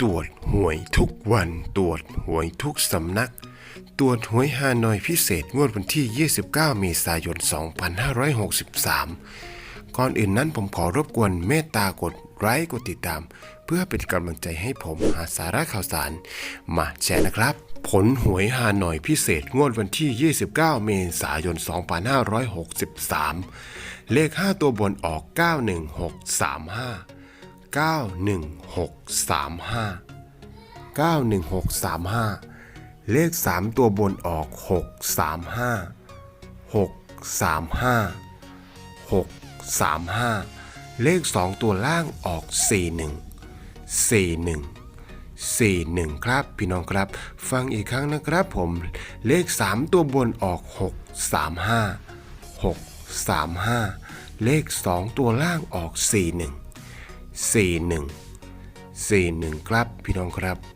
ตรวจหวยทุกวันตรวจหวยทุกสำนัก ตรวจหวยฮานอยพิเศษงวดวันที่ 29 เมษายน 2563 ก่อนอื่นนั้นผมขอรบกวนเมตตากดไลค์กดติดตาม เพื่อเป็นกำลังใจให้ผมหาสาระข่าวสาร มาแชร์นะครับ ผลหวยฮานอยพิเศษงวดวันที่ 29 เมษายน 2563 เลข 5 ตัวบนออก 91635 91635 91635 เลข 3 ตัวบนออก 635 635 635 เลข 2 ตัวล่างออก 41 41 41 ครับ พี่น้องครับ ฟังอีกครั้งนะครับผมเลข 3 ตัวบนออก 635 635 เลข 2 ตัวล่างออก 41 41 41 ครับพี่น้องครับ